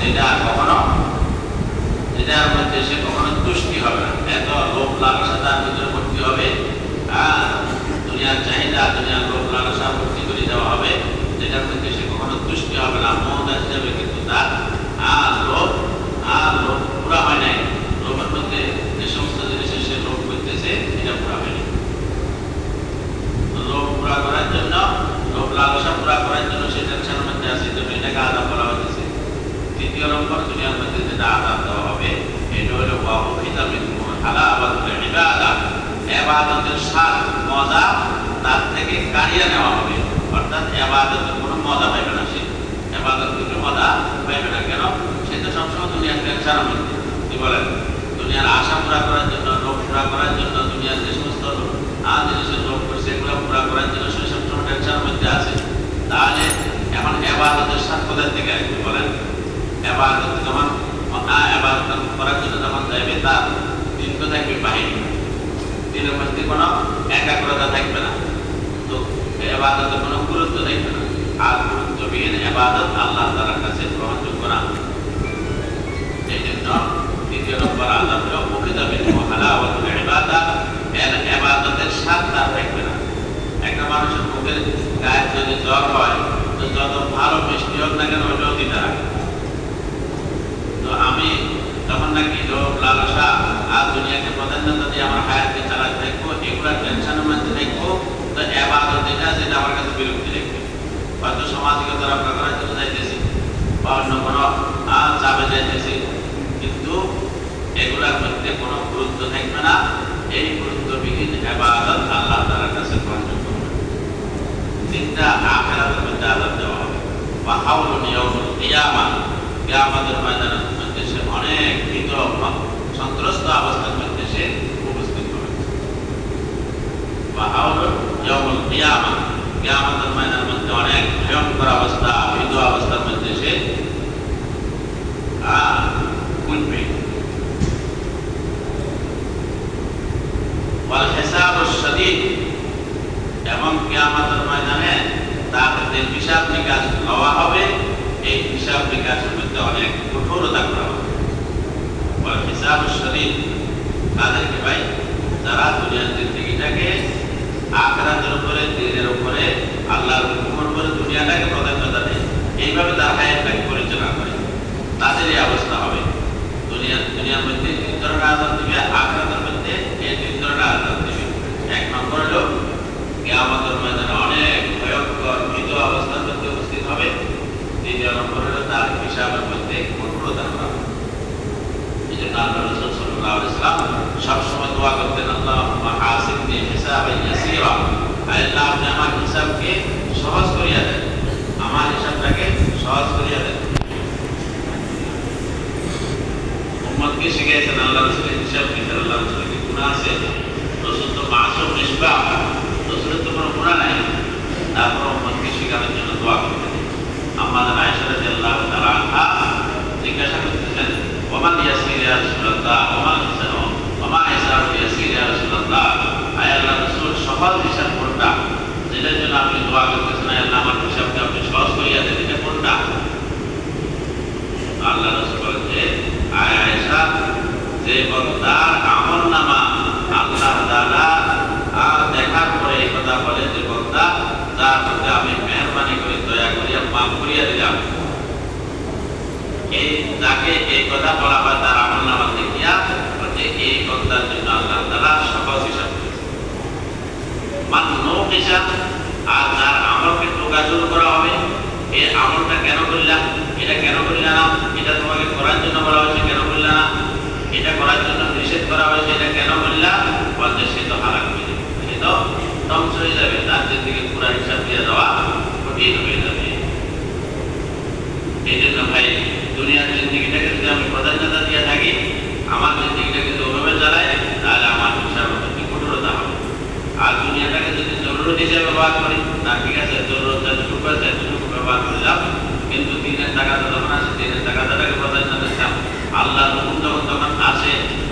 যেটা কখনো যেটার মধ্যে সে কখনো তুষ্টি হবে না এত লোভ লালসা তার ভিতরে ভর্তি হবে আর দুনিয়ার চাহিদা দুনিয়ার লোভ লালসা ভর্তি করে দেওয়া হবে যেটার মধ্যে সে কখনো তুষ্টি হবে না মন হিসাবে কিন্তু তার আর লোভ আর লোভ পুরা হয় নাই লোভের মধ্যে যে সমস্ত জিনিসের সে লোভ করতেছে এটা পুরা হয়নি তো লোভ পুরা করার জন্য লোভ লালসা পুরা করার জন্য সে টেনশনের মধ্যে আছে জন্য এটাকে আদাব বলা হয়েছে তৃতীয় নম্বর দুনিয়ার মধ্যে যেটা আদাব দেওয়া হবে এটা হলো ওয়াহিদা মিনকুম হালাওয়াতুল ইবাদা ইবাদতের স্বাদ মজা তার থেকে কাড়িয়ে নেওয়া হবে অর্থাৎ ইবাদতের কোনো মজা পাইবে না সে ইবাদত থেকে মজা পাইবে না কেন সে তো সবসময় কি বলেন? দুনিয়ার আশা পুরা করার জন্য, লোভ পুরা করার জন্য, দুনিয়ার যে সমস্ত জিনিসের করছে, এগুলো পুরা করার জন্য সে সবসময় টেনশনের মধ্যে আছে। তাহলে এখন কোথায় থেকে বলেন? এবাদত যখন এবাদত করার জন্য যখন যাইবে, তার দিন থাকবে বাহিনী দিনের মধ্যে কোনো একাগ্রতা থাকবে না। তো এবাদতের কোনো গুরুত্ব থাকবে না। আর গুরুত্ববিহীন এবাদত আল্লাহ তালার কাছে গ্রহণযোগ্য মুখের গায়ে যদি জ্বর হয় তো যত ভালো মিষ্টি হোক না কেন ওইটাও দিতে রাখে তো আমি তখন নাকি লোভ লালসা আর দুনিয়াকে প্রাধান্যতা দিয়ে আমার হায়াতকে চালাতে থাকব এগুলা টেনশনের মধ্যে থাকব তো এবাদত যেটা সেটা আমার কাছে বিরক্তি লাগবে হয়তো সামাজিকতা রক্ষা করার জন্য যাইতেছি বা অন্য কোনো আহ, চাপে যাইতেছি কিন্তু এগুলার মধ্যে কোনো গুরুত্ব থাকবে না এই গুরুত্ববিহীন এবাদত আল্লাহ তালার কাছে গ্রহণযোগ্য হবে তিনটা আখেরাতের মধ্যে আদাব দেওয়া হবে বা হাউল নিয়মুল কিয়ামা কিয়ামতের ময়দানের মধ্যে সে অনেক ভীত সন্ত্রস্ত অবস্থার মধ্যে সে উপস্থিত হবে বা হাউল নিয়মুল কিয়ামা কিয়ামতের ময়দানের মধ্যে অনেক ভয়ঙ্কর অবস্থা ভীত অবস্থার মধ্যে সে আহ, উঠবে ওয়াল হিসাব শদীদ এবং ময়দানে তার হিসাব নিকাশ লওয়া হবে, এই হিসাব নিকাশের মধ্যে অনেক কঠোরতা করা হবে। হিসাব শরীর, তাদেরকে ভাই, যারা দুনিয়ার জিন্দিগিটাকে আখরাতের উপরে দিনের উপরে আল্লাহর হুকুমের উপরে দুনিয়াটাকে প্রাধান্যতা দেয় এইভাবে তার হায়াতটাকে পরিচালনা করে তাদের এই অবস্থা হবে দুনিয়ার দুনিয়ার মধ্যে তিন ধরনের আজাদ দিবে আখরাতের মধ্যে এই তিন ধরনের আজাদ দিবে এক নম্বর হলো কিয়ামতের ময়দানে অনেক ভয়ঙ্কর ভীত অবস্থার মধ্যে উপস্থিত হবে দ্বিতীয় নম্বর হলো তার হিসাবের মধ্যে কঠোরতা করা হবে। এই জন্য আল্লাহ রসুল সাল্লাল্লাহু আলাইহি সাল্লাম সবসময় দোয়া করতেন আল্লাহুম্মা হাসিবনি হিসাবান ইয়াসীরা আয় আল্লাহ আপনি আমার হিসাবকে সহজ করিয়া দেন আমার হিসাবটাকে সহজ করিয়া দেন উম্মতকে শিখিয়েছেন আল্লাহ রসুলের হিসাব নিকাশ আল্লাহ রসুলের কি গুনাহ আছে? রসুল তো মাসুম নিষ্পাপ, রসুলের তো কোনো গুণা নাই। তারপর উম্মতকে শেখানোর জন্য দোয়া করতেন আমাদের আয়েশা রাদিয়াল্লাহু তাআলা আনহা জিজ্ঞাসা করতেছেন, ওমান ইয়াসির ইয়া রাসূলুল্লাহ? ওমান ওমান হিসাব ইয়াসির ইয়া রাসূলুল্লাহ? আয় আল্লাহ রাসূল সহজ হিসাব কোনটা? যেটার জন্য আপনি দোয়া করতেছেন, আয় আল্লাহ, আমার হিসাবকে আপনি সহজ করিয়া দেন, এটা কোনটা? আল্লাহ রাসূল বলেন যে যে বন্দার আমল নামা আল্লাহ আর দেখার পরে এই কথা বলে যে বন্দা আমি মেহরবানি করে, দয়া করিয়া করিয়া দিলাম। এই এই কথা বলা হয় তার আমল নামা দেখিয়া যে এই বন্দার জন্য আল্লাহ সহজ হিসাব হিসাব, আর আমলকে টোকাজুর করা হবে। এই আমলটা কেন করলাম এটা কেন করলে না? এটা তোমাকে করার জন্য বলা হয়েছে।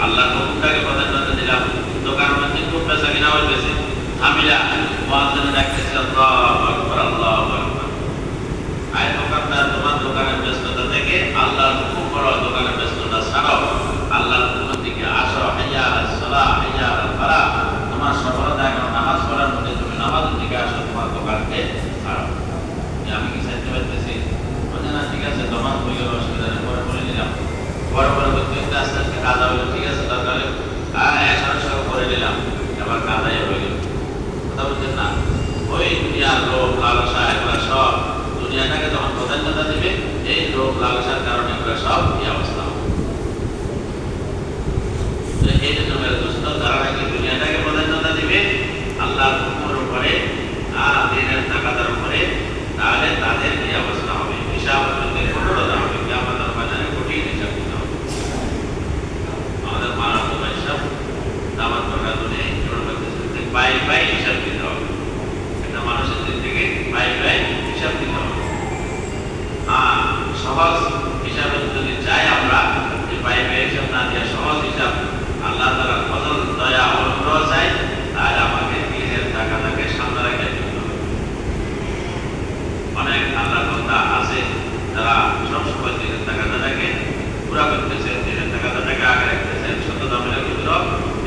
আল্লাহ নবুটাকে প্রাধান্য দিলাম। তো কারণ হচ্ছে খুব পেশা কিনা আমার বেশি আমিরা ওয়াজনে ডাকতেছে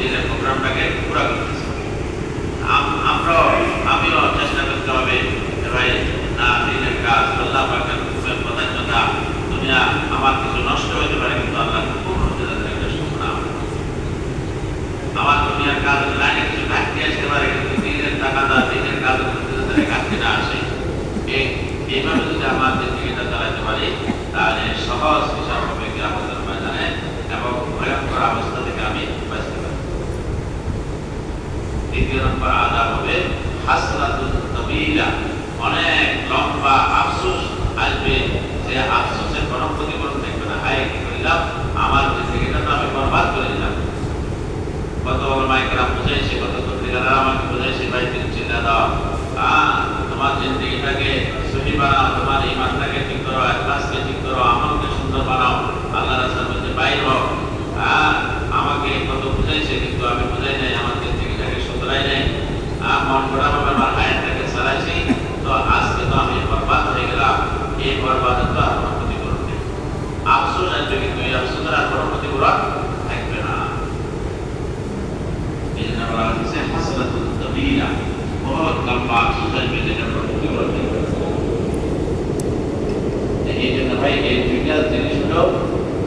দিনের প্রোগ্রামটাকে পুরা করতেছেন আম- আমরাও আমিও চেষ্টা করতে হবে ভাই, না, দিনের কাজ, আল্লাহ পাকের হুকুমের প্রধান্যতা দুনিয়া আমার কিছু নষ্ট হতে পারে, কিন্তু আল্লাহ যাচ্ছে একটা সুখনা আমার দুনিয়ার কাজ লাইনে কিছু ঘাটতি আসতে পারে, কিন্তু দিনের টাকা দা দিনের কাজ ঘাটতি না আসে। এইভাবে যদি আমার জিন্দগিটা চালাতে পারি, তাহলে সহজ হিসাব হবে গ্রামের ময়দানে এবং ভয়ঙ্কর অবস্থা থেকে আমি বাঁচতে পারি দ্বিতীয় নম্বর আদাব হবে হাসরাতুল তবিলা অনেক লম্বা আফসোস আসবে যে আফসোসের কোনো ক্ষতিপূরণ দেখবে না হায় কি করিলাম আমার জিন্দগিটা তো আমি বরবাদ করে দিলাম কত বড় মাইকেরা বুঝাইছে কত পত্রিকারা আমাকে বুঝাইছে ভাই তুমি চিন্তা দাও আহ, তোমার জিন্দগিটাকে সহি বানাও তোমার ইমানটাকে ঠিক করো একলাসকে ঠিক করো আমলকে সুন্দর বানাও আল্লাহ রাস্তার মধ্যে বাইর হও আহ, আমাকে কত বুঝাইছে কিন্তু আমি বুঝাই নাই আমার জিন্দগিটাকে সুতরাই নাই আহ, মন করা ভাবে আমার হায়াতটাকে চালাইছি তো আজকে তো আমি বরবাদ হয়ে গেলাম এই বরবাদ তো আর কোনো ক্ষতিপূরণ নেই আফসোস আসবে কিন্তু এই আফসোসের আর কোনো ক্ষতিপূরণ থাকবে না এই জন্য বলা হচ্ছে হাসরাতুল তবিলা বহুত লম্বা আফসোস আসবে যেটা কোনো ক্ষতিপূরণ নেই এই জন্য ভাই এই দুইটা জিনিস হলো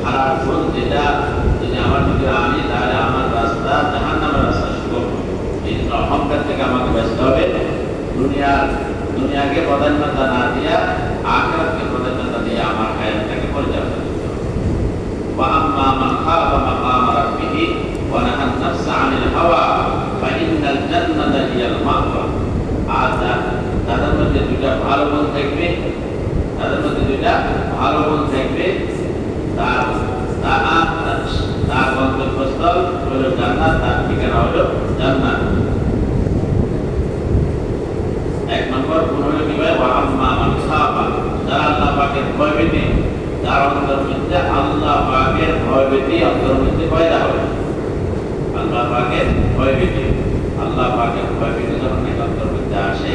খারাপ গুণ যেটা যদি আমার ভিতরে আনি তাহলে আমার রাস্তা জাহান নামের রাস্তা সুগম হবে। এই জন্য অহংকার থেকে আমাকে ব্যস্ত হবে দুনিয়ার দুনিয়াকে প্রাধান্যতা না দিয়া আখরাতকে প্রাধান্যতা দিয়ে আমার হায়াতটাকে পরিচালনা করতে হবে وأما من خاف مقام ربه ونهى النفس عن الهوى فإن الجنة هي المأوى আর তা- তাদের মধ্যে দুইটা ভালো গুণ থাকবে তাদের মধ্যে ভালো ঠিকানা এক নম্বর যারা আল্লাহ পাকের ভয় আল্লাহ পাকের ভয় পেতে আল্লাহ পাকের ভয় পেতে, আল্লাহ পাকের আসে,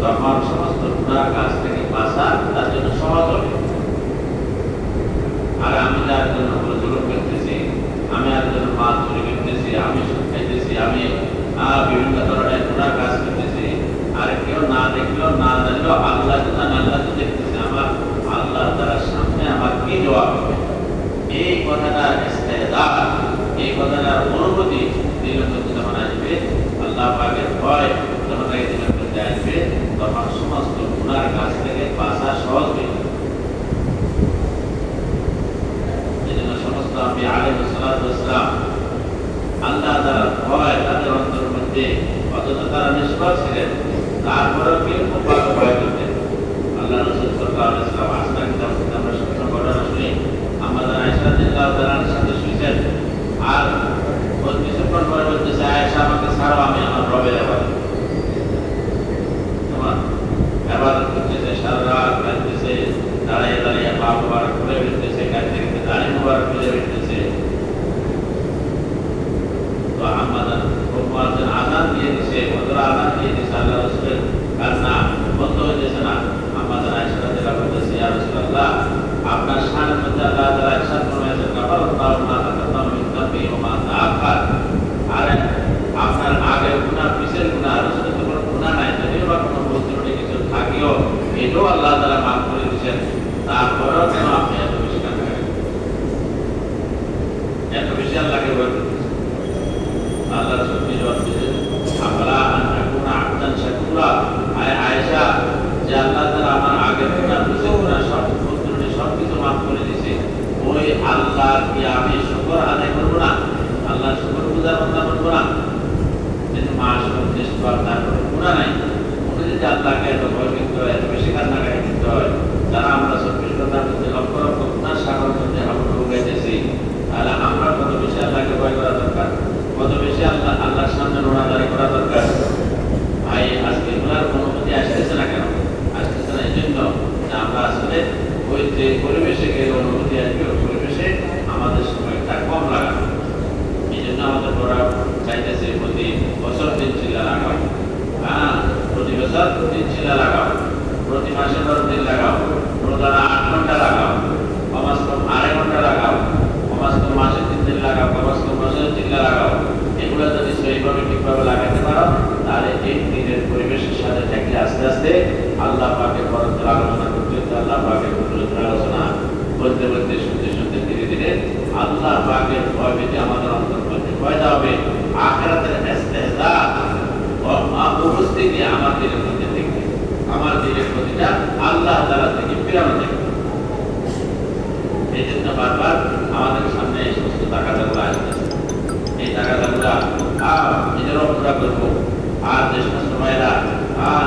তখন সমস্ত গুণার কাছ থেকে বাঁচা তার জন্য সহজ হবে আর আমি যার জন্য কোনো জুলুম করতেছি আমি আর জন্য মাছ চুরি করতেছি আমি সুদ খাইতেছি আমি আহ, বিভিন্ন ধরনের গুণার কাজ করতেছি আর কেউ না দেখলেও না জানলেও আল্লাহ তো জানে আল্লাহ তো দেখতেছে আমার আল্লাহ তার সামনে আমার কি জবাব হবে এই কথাটার ইস্তেদার এই কথাটার অনুভূতি দিলের মধ্যে যখন আসবে আল্লাহ পাকের ভয় যখন এই দিলের মধ্যে আসবে তখন সমস্ত গুণার কাছ থেকে বাঁচা সহজ হয়ে যাবে এই জন্য সমস্ত আমি আলিম সালাম আল্লাহ তারা ভয় তাদের অন্তরের মধ্যে অথচ তারা নিষ্ফল ছিলেন তারপরেও দিয়ে দিছে আল্লাহ রাসূলের কান্না বন্ধ হয়ে যাচ্ছে না আমাদের আয়েশা রাদিয়াল্লাহু আনহা বলতেছে ইয়া রাসূলুল্লাহ আপনার শানের মধ্যে আল্লাহ তাআলা ইরশাদ ফরমায়েছেন কাফার আল্লাহু মা তাকাদ্দাম যামবি ওয়া মা তাআখার আরে আপনার আগে গুনাহ পিছের গুনাহ রাসূলের তো কোনো গুনাহ নাই যদিও বা কোনো ভুল ত্রুটি কিছু থাকিও এটাও আল্লাহ তাআলা মাফ করে দিয়েছেন তারপরেও কেন আপনি এত বেশি কান্না এত বেশি আল্লাহকে আল্লাহ সত্যি জবাব আন আবদান শাকুরা আয় আয়েশা, যে আল্লাহ তাআলা আমার আগের পিছের গুনাহ সব ভুলত্রুটি সব কিছু মাফ করে দিয়েছে। ওই আল্লাহ কি আমি শুকর আদায় করব না? আল্লাহ শুকর পূজার বন্ধা করব না? কিন্তু মাস উদ্দেশ্য তার কোনো গুণা নাই। উনি যদি আল্লাহকে এত ভয় হয়, এত বেশি কান্নাকাটি করতে হয়। যারা আমরা চব্বিশ ঘণ্টার মধ্যে লক্ষ লক্ষ গুণার সাগর মধ্যে আমরা ঢুকাইতেছি তাহলে আমরা কত বেশি আল্লাহকে ভয় করা দরকার কত বেশি আল্লাহ আল্লাহর সামনে রোনাদারি করা দরকার ভাই আজকে এগুলার অনুমতি আসতেছে না কেন আসতেছে না এই জন্য যে আমরা আসলে ওই যে পরিবেশে গেলে অনুমতি আসবে ওই পরিবেশে আমাদের সময়টা কম লাগানো এই জন্য আমাদের বড় চাইতেছে প্রতি বছর দিন চিল্লা লাগাও হ্যাঁ প্রতি বছর দিন চিল্লা লাগাও প্রতি মাসে দশ দিন লাগাও রোজানা আট ঘণ্টা লাগাও কমাস কম আড়াই ঘণ্টা আল্লাহ পাকের ভয় ভীতি আমাদের অন্তর মধ্যে পয়দা হবে আখরাতের ইস্তেহজা ও উপস্থিতি আমার দিলের মধ্যে দেখবে আমার দিলের প্রতিটা আল্লাহ তাআলা থেকে ফিরানো দেখবে এই জন্য বারবার আমাদের সামনে এই সমস্ত তাকাদাগুলো আসতেছে এই তাকাদাগুলো আর নিজেরাও পুরা করব আর যে সমস্ত মায়েরা আর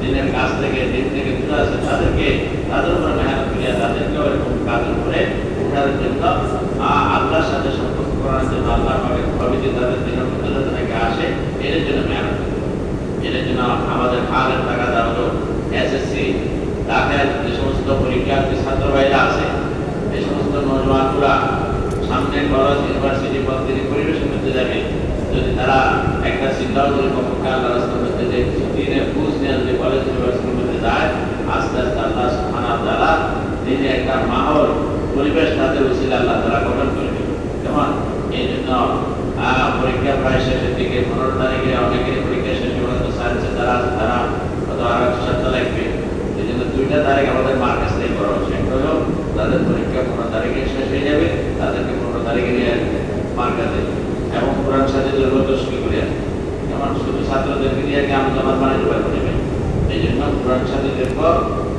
দিনের কাছ থেকে দিন থেকে দূরে আছে তাদেরকে তাদের উপর মেহনত করিয়া তাদেরকেও এরকম কাজের উপরে উঠার জন্য আ- আল্লাহর সাথে সম্পর্ক করার জন্য আল্লাহ পাকের ভবিষ্যৎ তাদের দিনের মধ্যে যাতে থেকে আসে এর জন্য মেহনত করব এর জন্য আমাদের হালের টাকাদার হলো এসএসসি ঢাকায় যে সমস্ত পরীক্ষার্থী ভাইরা আছে। এই সমস্ত নজওয়ানগুলা সামনে কলেজ ইউনিভার্সিটি পদ্ধতি পরিবেশ করতে যাবে। যদি তারা একটা চিন্তাও করে কখনকার আল্লাহ রাস্তার মধ্যে যে দিনের বুঝ নিয়ে যদি কলেজ ইউনিভার্সিটির মধ্যে যায়, আস্তে আস্তে আল্লাহ সুবহানাহু তাআলা দিনে একটা মাহল, পরিবেশ তাদের উচিত আল্লাহ তারা গঠন করবে কেমন? এই জন্য পরীক্ষা প্রায় শেষের দিকে, পনেরো তারিখে অনেকেরই পরীক্ষা শেষ পর্যন্ত সায়েন্সে তারা তারা কত আর সপ্তাহ লাগবে। দুইটা তারিখ আমাদের মার্কেট থেকে করা হচ্ছে। একটা হলো তাদের পরীক্ষা পনেরো তারিখে শেষ হয়ে যাবে, তাদেরকে পনেরো তারিখে নিয়ে মার্কাতে এবং কোরআন সাথে তসবি করে আসবে। যেমন শুধু ছাত্রদেরকে দিয়ে আমি মানে জোগাড় করে নেবেন এই জন্য কোরআন সাথীদের পর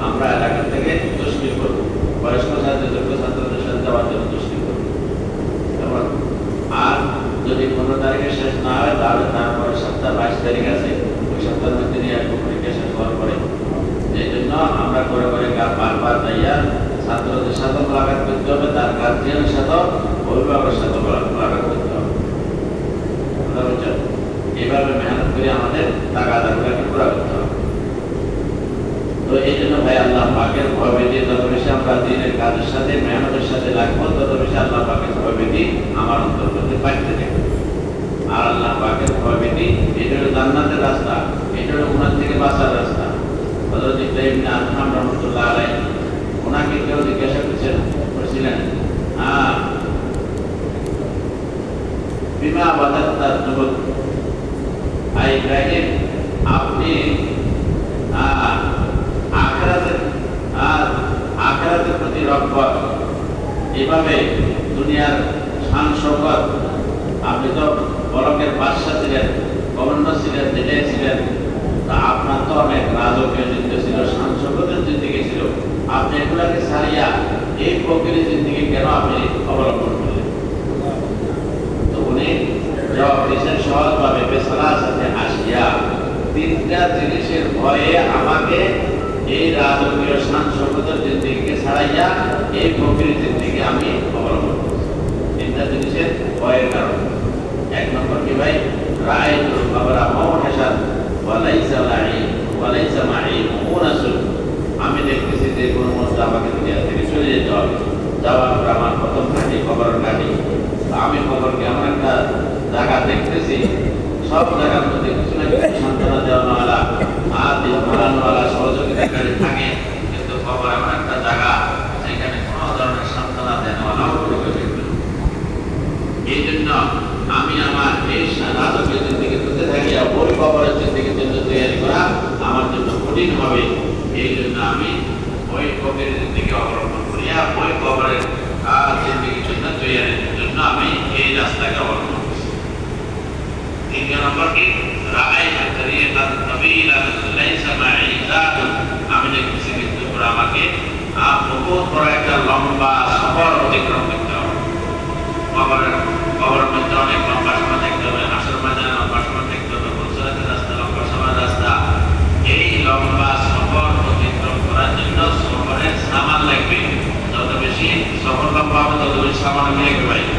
আমরা এলাকা থেকে তসবি করব। বয়স্ক ছাত্রদেরকে ছাত্রদের সাথে যাওয়ার জন্য তসবি করব। আর যদি পনেরো তারিখে শেষ না হয়, তাহলে তারপরে সপ্তাহ বাইশ তারিখ আছে ওই সপ্তাহের মধ্যে নিয়ে আসব পরীক্ষা শেষ হওয়ার পরে এই জন্য আমরা করে করে গা- বারবার যাইয়া ছাত্রদের সাথে মোলাকাত করতে হবে, তার গার্জিয়ানের সাথেও অভিভাবকের সাথে মোলাকাত করতে হবে। এইভাবে মেহনত করে আমাদের টাকা দাগুলাকে পুরা করতে হবে। তো এই জন্য ভাই আল্লাহ পাকের ভয় ভীতি যত বেশি আমরা দিনের কাজের সাথে, মেহনতের সাথে লাগবো, তত বেশি আল্লাহ পাকের ভয় ভীতি আমার অন্তর মধ্যে বাড়তে আর আল্লাহ পাকের ভয় ভীতি এটা হলো জান্নাতের রাস্তা, এটা হলো ওনার থেকে বাঁচার রাস্তা। হযরত ইব্রাহিম ইবনে রহমতুল্লাহ আলাইহি ওনাকে কেউ জিজ্ঞাসা করছেন করেছিলেন বিমা বাদাত্তার জগৎ আই ইব্রাহিম আপনি আখেরাতের আর আখেরাতের প্রতি রক্ষক এভাবে দুনিয়ার শান শৌকত আপনি তো বরকের বাদশা ছিলেন গভর্নর ছিলেন জেলে ছিলেন আপনার তো অনেক রাজকীয় যুদ্ধ ছিল শৌকতের জিন্দিগি ছিল। আপনি এগুলাকে ছাড়িয়া এই প্রকৃতির জিন্দিগি কেন আপনি অবলম্বন করলেন? তো উনি জবাব দিয়েছেন, সহজভাবে বেসালার সাথে আসিয়া তিনটা জিনিসের ভয়ে আমাকে এই রাজকীয় শান সম্পদের জিন্দিগিকে ছাড়াইয়া এই প্রকৃতির জিন্দিগি আমি অবলম্বন করছি। তিনটা জিনিসের ভয়ের কারণ। এক নম্বর কি ভাই? রায় বাবারা মহাসাদ আমি দেখতেছি যে কোনো মধ্যে আমাকে দুনিয়া থেকে চলে যেতে হবে। যাওয়ার পর আমার প্রথম ঘাটি খবর ঘাটি আমি খবরকে এমন একটা জায়গা দেখতেছি, সব জায়গার মধ্যে কিছু না কিছু সান্ত্বনা দেওয়ানোয়ালা আর ভরানোয়ালা সহযোগিতাকারী থাকে, কিন্তু খবর এমন একটা জায়গা যেখানে কোনো ধরনের সান্ত্বনা দেওয়ালাও এই জন্য আমি আমার এই রাজকীয় জিন্দিগি তুলতে থাকিয়া ওই খবরের জিন্দিগির জন্য তৈরি করা আমার জন্য কঠিন হবে এই জন্য আমি ওই কবির অবলম্বন করিয়া ওই জিন্দিগির জন্য তৈরির জন্য আমি এই রাস্তাকে অবলম্বন করছি লম্বা অতিক্রম করতে হবে। কবরের কবরের অনেক লম্বা সময় দেখতে হবে আসর ময়দানে লম্বা সময় দেখতে হবে বলসরাতের রাস্তা লম্বা সময় রাস্তা এই লম্বা সফর অতিক্রম করার জন্য সফরের সামান লাগবে। যত বেশি সফর লম্বা হবে তত বেশি সামান লাগবে ভাই।